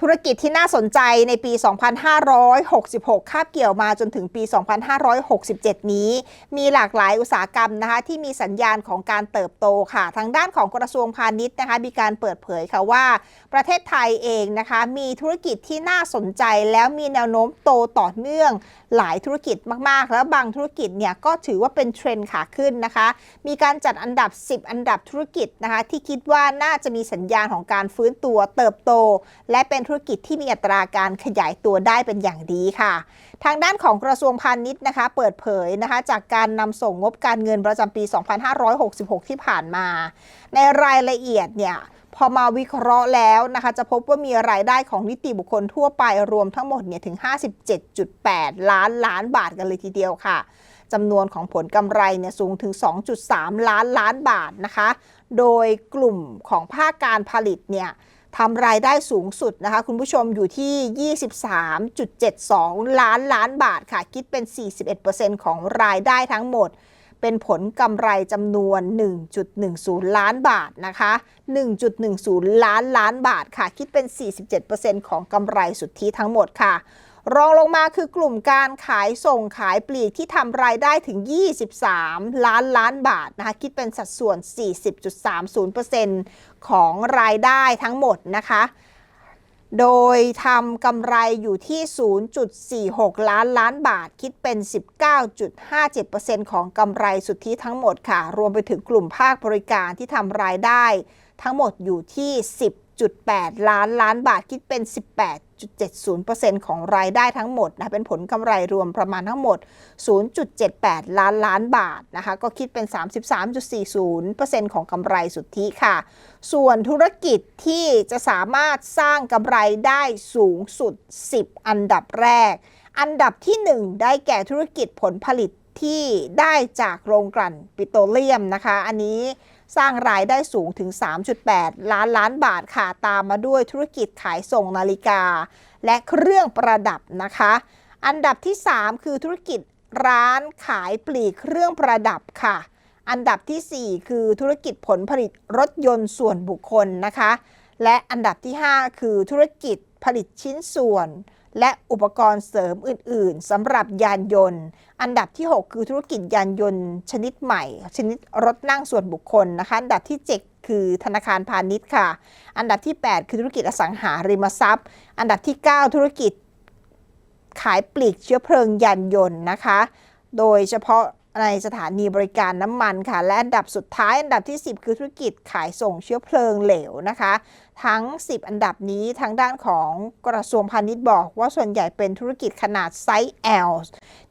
ธุรกิจที่น่าสนใจในปี 2566 คาบเกี่ยวมาจนถึงปี 2567 นี้ มีหลากหลายอุตสาหกรรมนะคะที่มีสัญญาณของการเติบโตค่ะ ทางด้านของกระทรวงพาณิชย์นะคะมีการเปิดเผยค่ะว่า ประเทศไทยเองนะคะมีธุรกิจที่น่าสนใจ แล้วมีแนวโน้มโตต่อเนื่องหลายธุรกิจมาก ๆ แล้วบางธุรกิจเนี่ยก็ถือว่าเป็นเทรนด์ขาขึ้นนะคะ มีการจัดอันดับ 10 อันดับธุรกิจนะคะที่คิดว่าน่าจะมีสัญญาณของการฟื้นตัวเติบโต และเป็นธุรกิจที่มีอัตราการขยายตัวได้เป็นอย่างดีค่ะ ทางด้านของกระทรวงพาณิชย์นะคะ เปิดเผยนะคะ จากการนำส่งงบการเงินประจำปี 2566 ที่ผ่านมา ในรายละเอียดเนี่ยพอมาวิเคราะห์แล้วนะคะ จะพบว่ามีรายได้ของนิติบุคคลทั่วไปรวมทั้งหมดเนี่ยถึง 57.8 ล้านล้านบาทกันเลยทีเดียวค่ะจำนวนของผลกำไรเนี่ยสูงถึง 2.3 ล้านล้านบาทนะคะ โดยกลุ่มของภาคการผลิตเนี่ย ทำรายได้สูงสุดนะคะ คุณผู้ชมอยู่ที่ 23.72 ล้านล้านบาทค่ะ คิดเป็น 41%ของรายได้ทั้งหมด เป็นผลกำไรจำนวน 1.10 ล้านบาทนะคะ 1.10 ล้านล้านบาทค่ะ คิดเป็น 47%ของกำไรสุทธิทั้งหมดค่ะ รองลงมาคือกลุ่มการขายส่งขายปลีกที่ทำรายได้ถึง 23 ล้านล้านบาทนะคะคิดเป็นสัดส่วน 40.30%ของรายได้ทั้งหมดนะคะ โดยทำกำไรอยู่ที่ 0.46 ล้านล้านบาท คิดเป็น 19.57%ของกำไรสุทธิทั้งหมดค่ะ รวมไปถึงกลุ่มภาคบริการที่ทำรายได้ทั้งหมดอยู่ที่ 1.8ล้านล้านบาทคิดเป็น 18.70%ของรายได้ทั้งหมดนะเป็นผลกำไรรวมประมาณทั้งหมด 0.78 ล้านล้านบาทนะคะก็คิดเป็น 33.40%ของกำไรสุทธิค่ะ ส่วนธุรกิจที่จะสามารถสร้างกำไรได้สูงสุด 10 อันดับแรก อันดับที่ 1 ได้แก่ธุรกิจผลผลิต ที่ได้จากโรงกลั่นปิโตรเลียมนะคะ อันนี้สร้างรายได้สูงถึง 3.8 ล้านล้านบาทค่ะ ตามมาด้วยธุรกิจขายส่งนาฬิกา และเครื่องประดับนะคะ อันดับที่ 3 คือธุรกิจร้านขายปลีกเครื่องประดับค่ะ อันดับทีสี่4 คือธุรกิจผลผลิตรถยนต์ส่วนบุคคลนะคะ และอันดับที่ 5 คือธุรกิจผลิตชิ้นส่วน และอุปกรณ์เสริมอื่น ๆสำหรับยานยนต์ อันดับที่ 6 คือธุรกิจยานยนต์ ชนิดใหม่ ชนิดรถนั่งส่วนบุคคลนะคะ อันดับที่ 7 คือธนาคารพาณิชย์ค่ะ อันดับที่ 8 คือธุรกิจอสังหาริมทรัพย์ อันดับที่ 9 ธุรกิจขายปลีกเชื้อเพลิงยานยนต์นะคะ โดยเฉพาะ ในสถานีบริการน้ำมันค่ะ และอันดับสุดท้ายอันดับที่ 10 คือธุรกิจขายส่งเชื้อเพลิงเหลวนะคะ ทั้ง 10 อันดับนี้ทางด้านของกระทรวงพาณิชย์บอกว่าส่วนใหญ่เป็นธุรกิจขนาดไซส์ L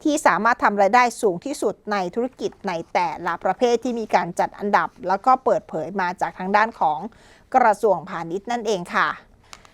ที่สามารถทำรายได้สูงที่สุดในธุรกิจในแต่ละประเภทที่มีการจัดอันดับ แล้วก็เปิดเผยมาจากทางด้านของกระทรวงพาณิชย์นั่นเองค่ะ